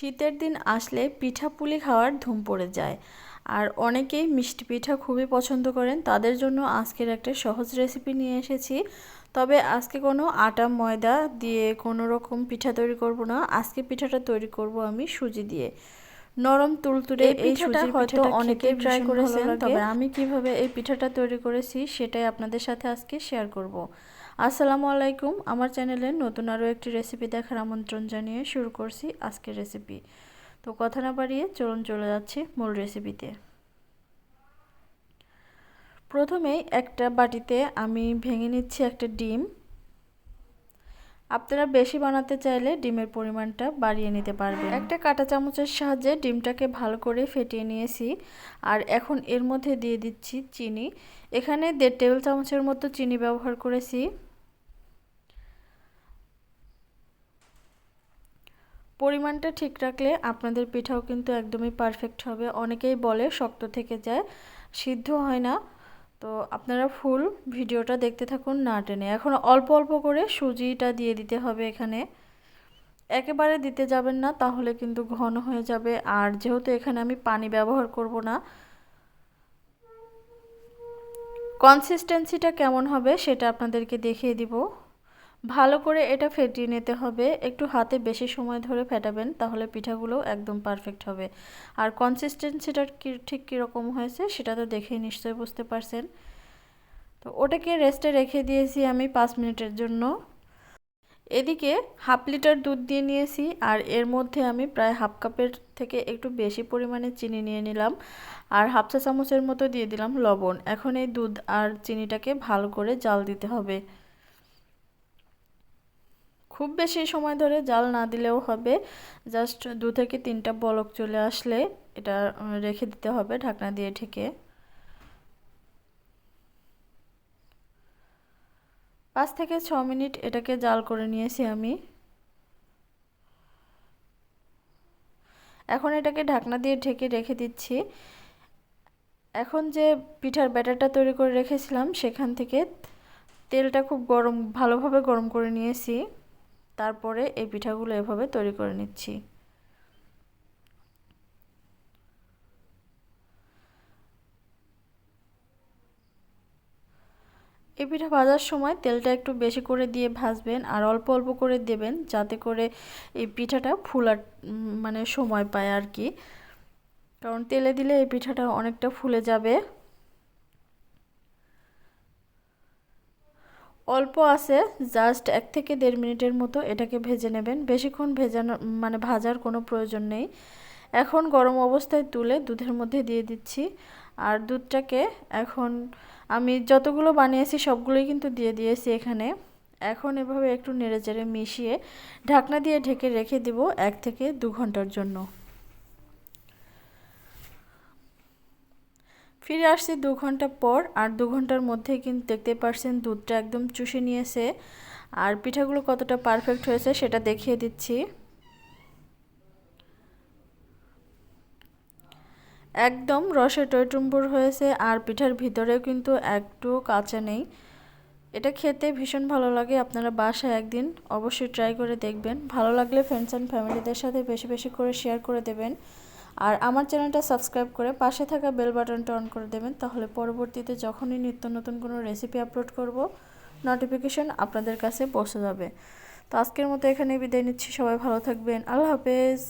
শীতের দিন আসলে পিঠা পুলি খাওয়ার ধুম পড়ে যায়। আর অনেকেই মিষ্টি পিঠা খুবই পছন্দ করেন, তাদের জন্য আজকের একটা সহজ রেসিপি নিয়ে এসেছি। তবে আজকে কোনো আটা, ময়দা দিয়ে কোনো রকম পিঠা তৈরি করব না। আজকে পিঠাটা তৈরি করব আমি সুজি দিয়ে। নরম তুলতুলে এই পিঠাটা হয়তো অনেকেই ট্রাই করেছেন তবে আমি কীভাবে এই পিঠাটা তৈরি করেছি সেটাই আপনাদের সাথে আজকে শেয়ার করব। আসসালামু আলাইকুম আমার চ্যানেলে নতুন আরও একটি রেসিপি দেখার আমন্ত্রণ জানিয়ে শুরু করছি আজকের রেসিপি তো কথা না বাড়িয়ে চলুন চলে যাচ্ছি মূল রেসিপিতে প্রথমেই একটা বাটিতে আমি ভেঙে নিচ্ছি একটা ডিম। আপনারা বেশি বানাতে চাইলে ডিমের পরিমাণটা বাড়িয়ে নিতে পারবেন। একটা কাঁটা চামচের সাহায্যে ডিমটাকে ভালো করে ফেটিয়ে নিয়েছি। আর এখন এর মধ্যে দিয়ে দিচ্ছি চিনি। এখানে দেড় টেবিল চামচের মতো চিনি ব্যবহার করেছি। পরিমাণটা ঠিক রাখলে আপনাদের পিঠাও কিন্তু একদমই পারফেক্ট হবে। অনেকেই বলে শক্ত থেকে যায় সিদ্ধ হয় না। তো আপনারা ফুল ভিডিওটা দেখতে থাকুন না টেনে। এখন অল্প অল্প করে সুজিটা দিয়ে দিতে হবে এখানে। একেবারে দিতে যাবেন না, তাহলে কিন্তু ঘন হয়ে যাবে। আর যেহেতু এখানে আমি পানি ব্যবহার করব না কনসিস্টেন্সিটা কেমন হবে সেটা আপনাদেরকে দেখিয়ে দিব। ভালো করে এটা ফেটিয়ে নিতে হবে। একটু হাতে বেশি সময় ধরে ফেটাবেন, তাহলে পিঠাগুলো একদম পারফেক্ট হবে। আর কনসিস্টেন্সিটা ঠিক কীরকম হয়েছে সেটা তো দেখেই নিশ্চয়ই বুঝতে পারছেন। তো ওটাকে রেস্টে রেখে দিয়েছি আমি পাঁচ মিনিটের জন্য। এদিকে হাফ লিটার দুধ দিয়ে নিয়েছি আর এর মধ্যে আমি প্রায় হাফ কাপের থেকে একটু বেশি পরিমাণে চিনি নিয়ে নিলাম। আর হাফ চা চামচের মতো দিয়ে দিলাম লবণ। এখন এই দুধ আর চিনিটাকে ভালো করে জাল দিতে হবে। খুব বেশি সময় ধরে জাল না দিলেও হবে। জাস্ট দু থেকে তিনটা বলক চলে আসলে এটা রেখে দিতে হবে ঢাকনা দিয়ে ঢেকে। পাঁচ থেকে ছ মিনিট এটাকে জাল করে নিয়েছি আমি। এখন এটাকে ঢাকনা দিয়ে ঢেকে রেখে দিচ্ছি। এখন যে পিঠার ব্যাটারটা তৈরি করে রেখেছিলাম সেখান থেকে তেলটা খুব গরম, ভালোভাবে গরম করে নিয়েছি। তারপরে এই পিঠাগুলো এভাবে তৈরি করে নিচ্ছি। এই পিঠা ভাজার সময় তেলটা একটু বেশি করে দিয়ে ভাজবেন আর অল্প অল্প করে দেবেন যাতে করে এই পিঠাটা ফুলার মানে সময় পায় আর কি। কারণ তেলে দিলে এই পিঠাটা অনেকটা ফুলে যাবে। অল্প আছে জাস্ট এক থেকে দেড় মিনিটের মতো এটাকে ভেজে নেবেন। বেশিক্ষণ ভেজানো মানে ভাজার কোনো প্রয়োজন নেই। এখন গরম অবস্থায় তুলে দুধের মধ্যে দিয়ে দিচ্ছি। আর দুধটাকে এখন আমি যতগুলো বানিয়েছি সবগুলোই কিন্তু দিয়ে দিয়েছি এখানে। এখন এভাবে একটু নেড়ে চেড়ে মিশিয়ে ঢাকনা দিয়ে ঢেকে রেখে দিব এক থেকে দু ঘণ্টার জন্য। ফিরে আসছি দু ঘণ্টা পর আর দু ঘণ্টার মধ্যে কিন্তু দেখতে পারছেন দুধটা একদম চুষে নিয়েছে। আর পিঠাগুলো কতটা পারফেক্ট হয়েছে সেটা দেখিয়ে দিচ্ছি। একদম রসে টইটুম্বুর হয়েছে আর পিঠার ভিতরেও কিন্তু একটু কাঁচা নেই। এটা খেতে ভীষণ ভালো লাগে, আপনারা বাসায় একদিন অবশ্যই ট্রাই করে দেখবেন। ভালো লাগলে ফ্রেন্ডস অ্যান্ড ফ্যামিলিদের সাথে বেশি বেশি করে শেয়ার করে দেবেন। আর আমার চ্যানেলটা সাবস্ক্রাইব করে পাশে থাকা বেল বাটনটা অন করে দেবেন তাহলে পরবর্তীতে যখনই নিত্য নতুন কোনো রেসিপি আপলোড করব নোটিফিকেশন আপনাদের কাছে পৌঁছে যাবে। তো আজকের মতো এখানে বিদায় নিচ্ছি, সবাই ভালো থাকবেন, আল্লাহ হাফেজ।